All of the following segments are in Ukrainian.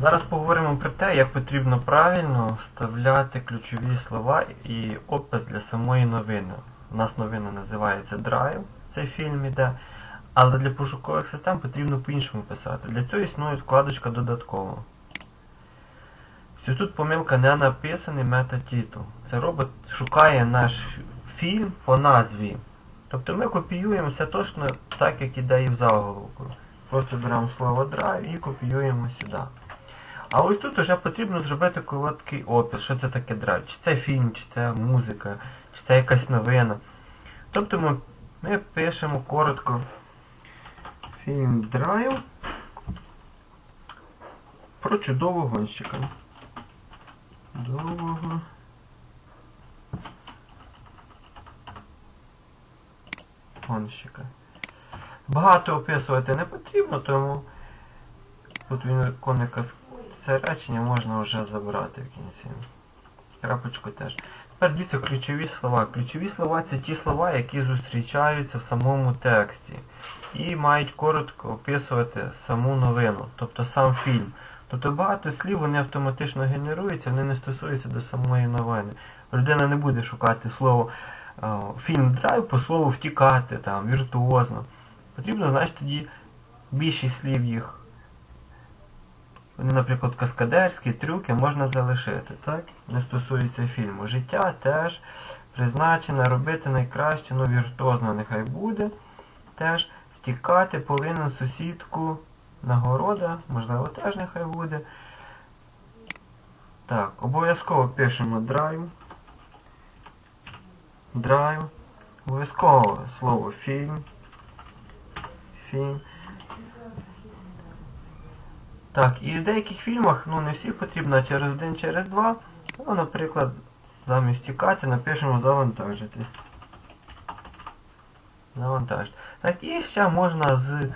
Зараз поговоримо про те, як потрібно правильно вставляти ключові слова і опис для самої новини. У нас новина називається Drive, цей фільм іде, але для пошукових систем потрібно по-іншому писати. Для цього існує вкладочка додатково. Ось тут помилка не написаний метатітл. Це робот шукає наш фільм по назві. Тобто ми копіюємо все точно так, як іде і в заголовку. Просто беремо слово drive і копіюємо сюди. А ось тут вже потрібно зробити короткий опис, що це таке драйв. Чи це фільм, чи це музика, чи це якась новина. Тобто ми, ми пишемо коротко фільм драйв про чудового гонщика. Довго. Гонщика. Багато описувати не потрібно, тому тут він виконує кас- це речення можна вже забрати в кінці. Крапочку теж. Тепер дивіться ключові слова. Ключові слова це ті слова, які зустрічаються в самому тексті. І мають коротко описувати саму новину, тобто сам фільм. Тобто багато слів вони автоматично генеруються, вони не стосуються до самої новини. Людина не буде шукати слово е, фільм драйв по слову втікати, там, віртуозно. Потрібно, значить, тоді більшість слів їх. Вони, наприклад, каскадерські, трюки можна залишити, так? Не стосується фільму. Життя теж призначене робити найкраще, ну віртуозно нехай буде. Теж втікати повинен сусідку нагорода, можливо, теж нехай буде. Так, обов'язково пишемо драйв. Драйв. Обов'язково слово фільм. Фільм. Так, і в деяких фільмах, ну не всіх потрібно, через один, через два. Ну, наприклад, замість тікати напишемо завантажити. Завантажити. Так, і ще можна з е,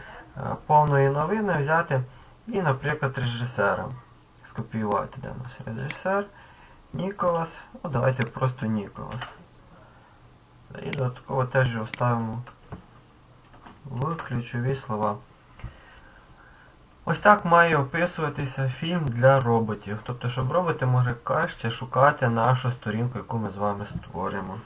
повної новини взяти і, наприклад, режисера. Скопіювати, де у нас режисер. Ніколас. Ну, давайте просто Ніколас. І додатково теж його ставимо в ключові слова. Ось так має описуватися фільм для роботів. Тобто, щоб роботи могли краще шукати нашу сторінку, яку ми з вами створимо.